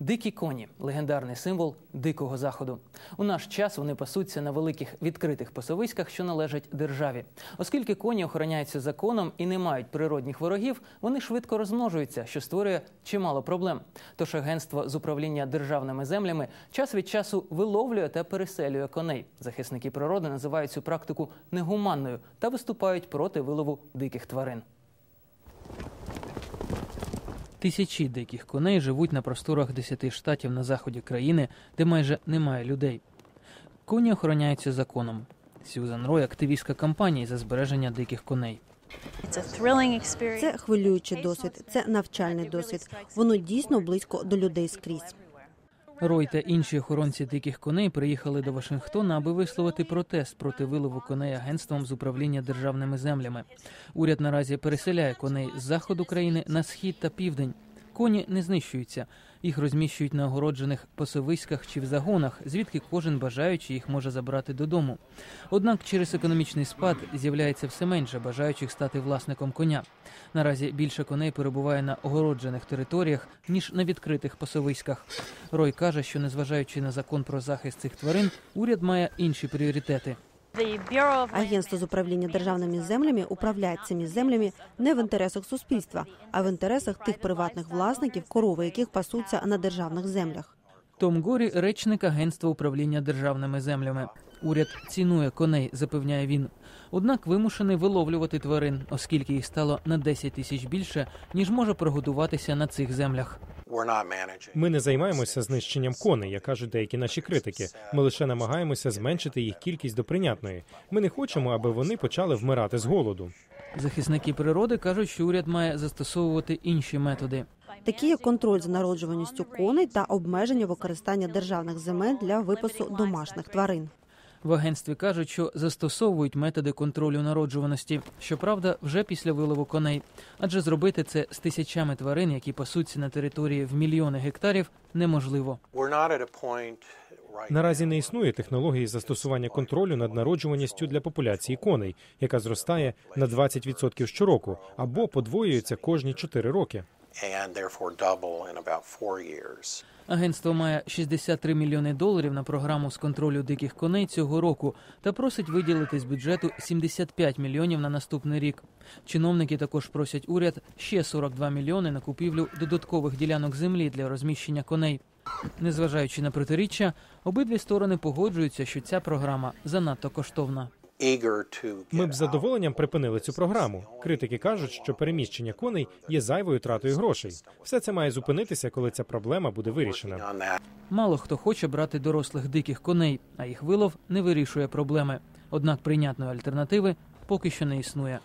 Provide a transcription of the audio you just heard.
Дикі коні легендарний символ дикого заходу. У наш час вони пасуться на великих відкритих пасовиськах, що належать державі. Оскільки коні охороняються законом і не мають природних ворогів, вони швидко розмножуються, що створює чимало проблем. Тож агентство з управління державними землями час від часу виловлює та переселює коней. Захисники природи називають цю практику негуманною та виступають проти вилову диких тварин. Тисячі диких коней живуть на просторах 10 штатів на заході країни, де майже немає людей. Коні охороняються законом. Сюзан Рой активістка кампанії за збереження диких коней. Це хвилюючий досвід, це навчальний досвід. Воно дійсно близько до людей скрізь. Рой та інші охоронці диких коней приїхали до Вашингтона, аби висловити протест проти вилову коней агентством з управління державними землями. Уряд наразі переселяє коней з заходу країни на схід та південь. Коні не знищуються. Їх розміщують на огороджених пасовиськах чи в загонах, звідки кожен бажаючий їх може забрати додому. Однак через економічний спад з'являється все менше бажаючих стати власником коня. Наразі більше коней перебуває на огороджених територіях ніж на відкритих пасовиськах. Рой каже, що незважаючи на закон про захист цих тварин, уряд має інші пріоритети. Агентство з управління державними землями управляє цими землями не в інтересах суспільства, а в інтересах тих приватних власників, корови яких пасуться на державних землях. Том Горі, речник агентства управління державними землями. Уряд цінує коней, запевняє він. Однак вимушений виловлювати тварин, оскільки їх стало на 10 тисяч більше, ніж може прогодуватися на цих землях. Ми не займаємося знищенням коней, як кажуть деякі наші критики. Ми лише намагаємося зменшити їх кількість до прийнятної. Ми не хочемо, аби вони почали вмирати з голоду. Захисники природи кажуть, що уряд має застосовувати інші методи. Такі як контроль за народжуваністю коней та обмеження використання державних земель для випасу домашніх тварин. В агентстві кажуть, що застосовують методи контролю народжуваності. Щоправда, вже після вилову коней. Адже зробити це з тисячами тварин, які пасуться на території в мільйони гектарів, неможливо. Наразі не існує технології застосування контролю над народжуваністю для популяції коней, яка зростає на 20% щороку або подвоюється кожні 4 роки. Агентство має 63 мільйони доларів на програму з контролю диких коней цього року та просить виділити з бюджету 75 мільйонів на наступний рік. Чиновники також просять уряд ще 42 мільйони на купівлю додаткових ділянок землі для розміщення коней. Незважаючи на протиріччя, обидві сторони погоджуються, що ця програма занадто коштовна. Ми б з задоволенням припинили цю програму. Критики кажуть, що переміщення коней є зайвою тратою грошей. Все це має зупинитися, коли ця проблема буде вирішена. Мало хто хоче брати дорослих диких коней, а їх вилов не вирішує проблеми. Однак прийнятної альтернативи поки що не існує.